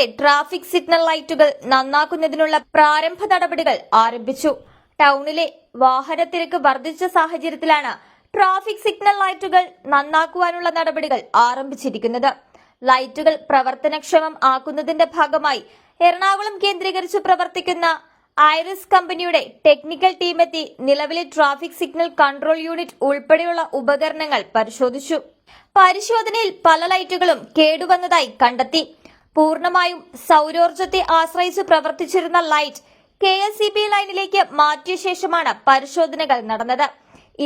ടൗണിലെ traffic signal ലൈറ്റുകൾ നന്നാക്കുന്നതിനുള്ള പ്രാരംഭ നടപടികൾ ആരംഭിച്ചു. ടൗണിലെ വാഹനത്തിരക്ക് വർദ്ധിച്ച സാഹചര്യത്തിലാണ് ട്രാഫിക് സിഗ്നൽ ലൈറ്റുകൾ നന്നാക്കുവാനുള്ള നടപടികൾ ആരംഭിച്ചിരിക്കുന്നത്. ലൈറ്റുകൾ പ്രവർത്തനക്ഷമം ആക്കുന്നതിന്റെ ഭാഗമായി എറണാകുളം കേന്ദ്രീകരിച്ച് പ്രവർത്തിക്കുന്ന ഐറിസ് കമ്പനിയുടെ ടെക്നിക്കൽ ടീമെത്തി നിലവിലെ ട്രാഫിക് സിഗ്നൽ കൺട്രോൾ യൂണിറ്റ് ഉൾപ്പെടെയുള്ള ഉപകരണങ്ങൾ പരിശോധിച്ചു. പരിശോധനയിൽ പല ലൈറ്റുകളും കേടുവന്നതായി കണ്ടെത്തി. പൂർണമായും സൗരോർജത്തെ ആശ്രയിച്ച് പ്രവർത്തിച്ചിരുന്ന light K S E B ലൈനിലേക്ക് മാറ്റിയ ശേഷമാണ് പരിശോധനകൾ നടന്നത്.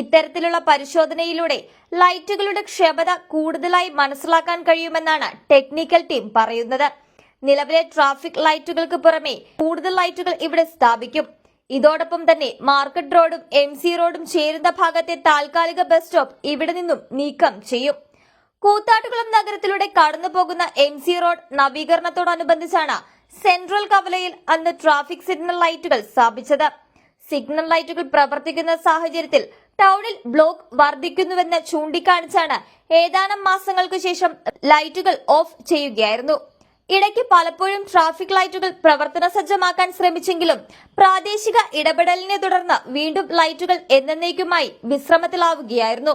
ഇത്തരത്തിലുള്ള പരിശോധനയിലൂടെ ലൈറ്റുകളുടെ ക്ഷമത കൂടുതലായി മനസ്സിലാക്കാൻ കഴിയുമെന്നാണ് ടെക്നിക്കൽ ടീം പറയുന്നത്. നിലവിലെ ട്രാഫിക് ലൈറ്റുകൾക്ക് പുറമെ കൂടുതൽ ലൈറ്റുകൾ ഇവിടെ സ്ഥാപിക്കും. ഇതോടൊപ്പം തന്നെ മാർക്കറ്റ് റോഡും എം സി റോഡും ചേരുന്ന ഭാഗത്തെ താൽക്കാലിക ബസ് സ്റ്റോപ്പ് ഇവിടെ നിന്നും നീക്കം ചെയ്യും. കൂത്താട്ടുകുളം നഗരത്തിലൂടെ കടന്നുപോകുന്ന എം സി റോഡ് നവീകരണത്തോടനുബന്ധിച്ചാണ് സെൻട്രൽ കവലയിൽ അന്ന് ട്രാഫിക് സിഗ്നൽ ലൈറ്റുകൾ സ്ഥാപിച്ചത്. സിഗ്നൽ ലൈറ്റുകൾ പ്രവർത്തിക്കുന്ന സാഹചര്യത്തിൽ ടൗണിൽ ബ്ലോക്ക് വർദ്ധിക്കുന്നുവെന്ന് ചൂണ്ടിക്കാണിച്ചാണ് ഏതാനും മാസങ്ങൾക്കു ശേഷം ലൈറ്റുകൾ ഓഫ് ചെയ്യുകയായിരുന്നു. ഇടയ്ക്ക് പലപ്പോഴും ട്രാഫിക് ലൈറ്റുകൾ പ്രവർത്തന സജ്ജമാക്കാൻ ശ്രമിച്ചെങ്കിലും പ്രാദേശിക ഇടപെടലിനെ തുടർന്ന് വീണ്ടും ലൈറ്റുകൾ എന്നേക്കുമായി വിശ്രമത്തിലാവുകയായിരുന്നു.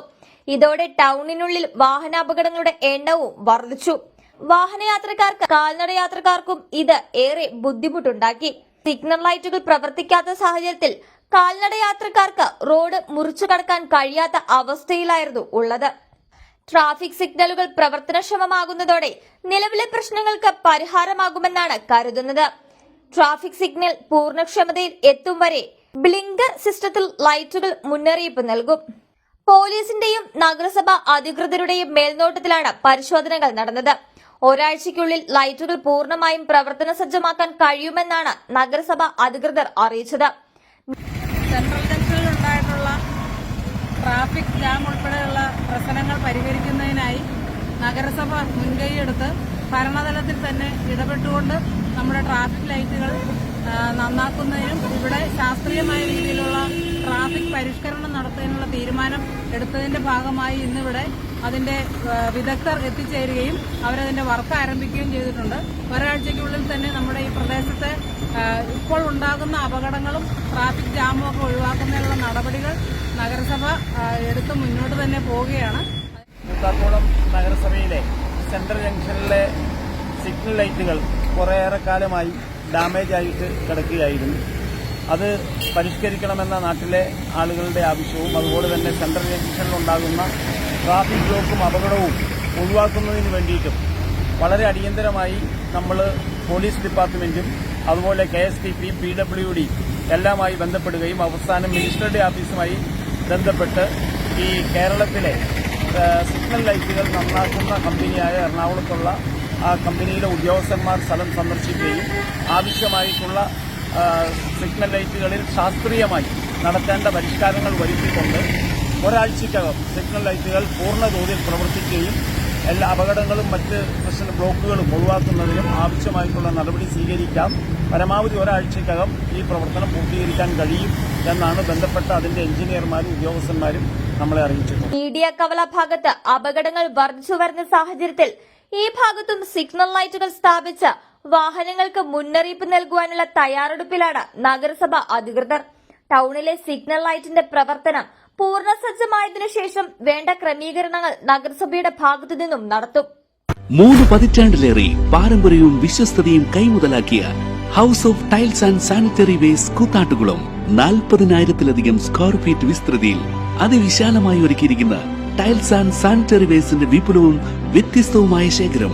ഇതോടെ ടൗണിനുള്ളിൽ വാഹനാപകടങ്ങളുടെ എണ്ണവും വർദ്ധിച്ചു വാഹനയാത്രക്കാർക്ക് കാൽനട യാത്രക്കാർക്കും ഇത് ഏറെ ബുദ്ധിമുട്ടുണ്ടാക്കി. സിഗ്നൽ ലൈറ്റുകൾ പ്രവർത്തിക്കാത്ത സാഹചര്യത്തിൽ കാൽനട യാത്രക്കാർക്ക് റോഡ് മുറിച്ചു കടക്കാൻ കഴിയാത്ത അവസ്ഥയിലായിരുന്നു ഉള്ളത്. ട്രാഫിക് സിഗ്നലുകൾ പ്രവർത്തനക്ഷമമാകുന്നതോടെ നിലവിലെ പ്രശ്നങ്ങൾക്ക് പരിഹാരമാകുമെന്നാണ് കരുതുന്നത്. ട്രാഫിക് സിഗ്നൽ പൂർണക്ഷമതയിൽ എത്തും വരെ ബ്ലിങ്കർ സിസ്റ്റത്തിൽ ലൈറ്റുകൾ മുന്നറിയിപ്പ് നൽകും. പോലീസിന്റെയും നഗരസഭ അധികൃതരുടെയും മേൽനോട്ടത്തിലാണ് പരിശോധനകൾ നടന്നത്. ഒരാഴ്ചയ്ക്കുള്ളിൽ ലൈറ്റുകൾ പൂർണമായും പ്രവർത്തന സജ്ജമാക്കാൻ കഴിയുമെന്നാണ് നഗരസഭ അധികൃതർ അറിയിച്ചത്. സെൻട്രൽ ജംഗ്ഷനിൽ ഉണ്ടായിട്ടുള്ള ട്രാഫിക് ജാം ഉൾപ്പെടെയുള്ള പ്രശ്നങ്ങൾ പരിഹരിക്കുന്നതിനായി നഗരസഭ മുൻകൈയെടുത്ത് ഭരണതലത്തിൽ തന്നെ ഇടപെട്ടുകൊണ്ട് നമ്മുടെ ട്രാഫിക് ലൈറ്റുകൾ നന്നാക്കുന്നതിനും ഇവിടെ ശാസ്ത്രീയമായ രീതിയിലുള്ള ട്രാഫിക് പരിഷ്കരണം നടത്തുന്നതിനുള്ള തീരുമാനം എടുത്തതിന്റെ ഭാഗമായി ഇന്നിവിടെ അതിന്റെ വിദഗ്ധർ എത്തിച്ചേരുകയും അവരതിന്റെ വർക്ക് ആരംഭിക്കുകയും ചെയ്തിട്ടുണ്ട്. ഒരാഴ്ചയ്ക്കുള്ളിൽ തന്നെ നമ്മുടെ ഈ പ്രദേശത്തെ ഇപ്പോൾ ഉണ്ടാകുന്ന അപകടങ്ങളും ട്രാഫിക് ജാമും ഒക്കെ ഒഴിവാക്കുന്നതിനുള്ള നടപടികൾ നഗരസഭ എടുത്ത് മുന്നോട്ട് തന്നെ പോവുകയാണ്. കൂത്താക്കുളം നഗരസഭയിലെ സെൻട്രൽ ജംഗ്ഷനിലെ സിഗ്നൽ ലൈറ്റുകൾ കുറേയേറെ കാലമായി ഡാമേജ് ആയിട്ട് കിടക്കുകയായിരുന്നു. അത് പരിഷ്കരിക്കണമെന്ന നാട്ടിലെ ആളുകളുടെ ആവശ്യവും അതുപോലെ തന്നെ സെൻട്രൽ ജംഗ്ഷനിലുണ്ടാകുന്ന ട്രാഫിക് ബ്ലോക്കും അപകടവും ഒഴിവാക്കുന്നതിന് വേണ്ടിയിട്ടും വളരെ അടിയന്തരമായി നമ്മൾ പോലീസ് ഡിപ്പാർട്ട്മെന്റും അതുപോലെ K S T P P W D എല്ലാമായി ബന്ധപ്പെടുകയും അവസാനം മിനിസ്റ്ററുടെ ഓഫീസുമായി ബന്ധപ്പെട്ട് ഈ കേരളത്തിലെ സിഗ്നൽ ലൈറ്റുകൾ നന്നാക്കുന്ന കമ്പനിയായ എറണാകുളത്തുള്ള ആ കമ്പനിയിലെ ഉദ്യോഗസ്ഥന്മാർ സ്ഥലം സന്ദർശിക്കുകയും ആവശ്യമായിട്ടുള്ള സിഗ്നൽ ലൈറ്റുകളിൽ ശാസ്ത്രീയമായി നടത്തേണ്ട പരിഷ്കാരങ്ങൾ വരുത്തിക്കൊണ്ട് ഒരാഴ്ചക്കകം സിഗ്നൽ ലൈറ്റുകൾ പൂർണ തോതിൽ പ്രവർത്തിക്കുകയും എല്ലാ അപകടങ്ങളും മറ്റ് പ്രശ്ന ബ്ലോക്കുകളും ഒഴിവാക്കുന്നതിനും ആവശ്യമായിട്ടുള്ള നടപടി സ്വീകരിക്കാം. പരമാവധി ഒരാഴ്ചക്കകം ഈ പ്രവർത്തനം പൂർത്തീകരിക്കാൻ കഴിയും എന്നാണ് ബന്ധപ്പെട്ട അതിന്റെ എഞ്ചിനീയർമാരും ഉദ്യോഗസ്ഥന്മാരും നമ്മളെ അറിയിച്ചിട്ടുണ്ട് മീഡിയ കവല ഭാഗത്ത് അപകടങ്ങൾ വർദ്ധിച്ചു വരുന്ന സാഹചര്യത്തിൽ ഈ ഭാഗത്തും സിഗ്നൽ ലൈറ്റുകൾ സ്ഥാപിച്ച് വാഹനങ്ങൾക്ക് മുന്നറിയിപ്പ് നൽകുവാനുള്ള തയ്യാറെടുപ്പിലാണ് നഗരസഭ അധികൃതർ. ടൌണിലെ സിഗ്നൽ ലൈറ്റിന്റെ പ്രവർത്തനം പൂർണസജ്ജമായതിനു ശേഷം വേണ്ട ക്രമീകരണങ്ങൾ നഗരസഭയുടെ ഭാഗത്തു നിന്നും നടത്തും. മൂന്ന് പതിറ്റാണ്ടിലേറെ പാരമ്പര്യവും വിശ്വസ്തയും കൈമുതലാക്കിയ house of tiles and sanitary waste കൂത്താട്ടുകളും നാൽപ്പതിനായിരത്തിലധികം സ്ക്വയർ ഫീറ്റ് വിസ്തൃതിയിൽ അതിവിശാലമായി ഒരുക്കിയിരിക്കുന്ന ടൈൽസ് ആൻഡ് സാനിറ്ററി വേസ്റ്റിന്റെ വിപുലവും വ്യത്യസ്തവുമായ ശേഖരം